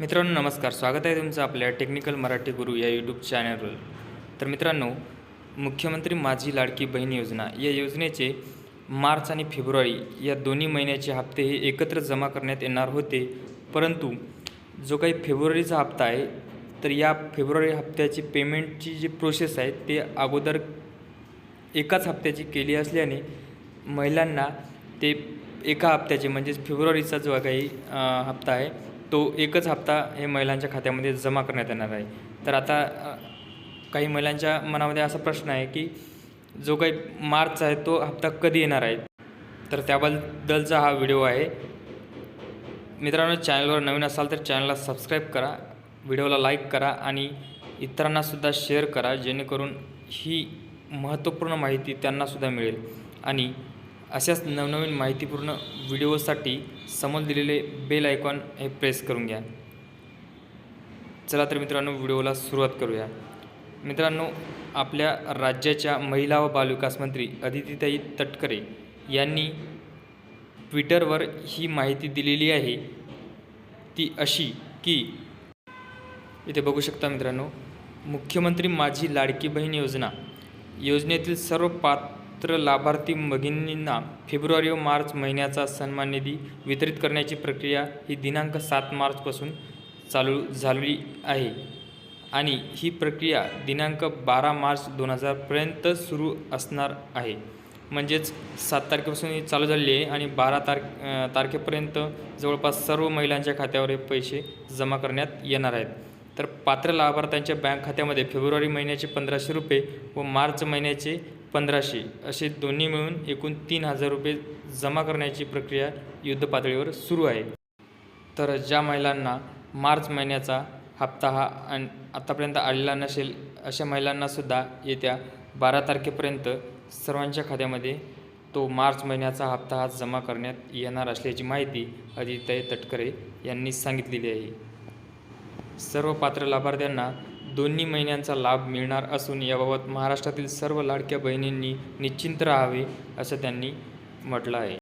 मित्रांनो नमस्कार. स्वागत आहे तुमचं आपल्या टेक्निकल मराठी गुरु या यूट्यूब चॅनलवर तर मित्रांनो मुख्यमंत्री माझी लाडकी बहीण योजना. या योजनेचे मार्च आणि फेब्रुवारी या दोन्ही महिन्याचे हप्ते हे एकत्र जमा करण्यात येणार होते. परंतु जो काही फेब्रुवारीचा हप्ता आहे तर या फेब्रुवारी हप्त्याची पेमेंटची जी प्रोसेस आहे ते अगोदर एकाच हप्त्याची केली असल्याने महिलांना ते एका हप्त्याचे म्हणजेच फेब्रुवारीचा जो काही हप्ता आहे तो एकच हप्ता हे महिलांच्या खात्यामध्ये जमा करण्यात येणार आहे. तर आता काही महिलांच्या मनामध्ये असा प्रश्न आहे की जो काही मार्च आहे तो हप्ता कधी येणार आहे? तर त्याबद्दलचा हा व्हिडिओ आहे. मित्रांनो चॅनलवर नवीन असाल तर चॅनलला सबस्क्राईब करा व्हिडिओला लाईक करा आणि इतरांनासुद्धा शेअर करा जेणेकरून ही महत्त्वपूर्ण माहिती त्यांनासुद्धा मिळेल. आणि अशाच नवनवीन माहितीपूर्ण व्हिडिओसाठी समोर दिलेले बेल आयकॉन हे प्रेस करून घ्या. चला तर मित्रांनो व्हिडिओला सुरुवात करूया. मित्रांनो आपल्या राज्याच्या महिला व बालविकास मंत्री अदितीताई तटकरे यांनी ट्विटरवर ही माहिती दिलेली आहे. ती अशी की इथे बघू शकता मित्रांनो मुख्यमंत्री माझी लाडकी बहीण योजना योजनेतील सर्व पात्र लाभार्थी भगिनींना फेब्रुवारी व मार्च महिन्याचा सन्मान निधी वितरित करण्याची प्रक्रिया ही दिनांक सात मार्चपासून चालू झालेली आहे. आणि ही प्रक्रिया दिनांक बारा मार्च दोन हजारपर्यंत सुरू असणार आहे. म्हणजेच सात तारखेपासून ही चालू झालेली आहे आणि बारा तार तारखेपर्यंत जवळपास सर्व महिलांच्या खात्यावर हे पैसे जमा करण्यात येणार आहेत. तर पात्र लाभार्थ्यांच्या बँक खात्यामध्ये फेब्रुवारी महिन्याचे पंधराशे रुपये व मार्च महिन्याचे पंधराशे असे दोन्ही मिळून एकूण तीन हजार रुपये जमा करण्याची प्रक्रिया युद्धपातळीवर सुरू आहे. तर ज्या महिलांना मार्च महिन्याचा हप्ता हा अन आत्तापर्यंत आलेला नसेल अशा महिलांनासुद्धा येत्या बारा तारखेपर्यंत सर्वांच्या खात्यामध्ये तो मार्च महिन्याचा हप्ता हा जमा करण्यात येणार असल्याची माहिती अदिताई तटकरे यांनी सांगितलेली आहे. सर्व पात्र लाभार्थ्यांना दोन्ही महिन्यांचा लाभ मिळणार असून याबाबत महाराष्ट्रातील सर्व लाडक्या बहिणींनी निश्चिंत राहावे असं त्यांनी म्हटलं आहे.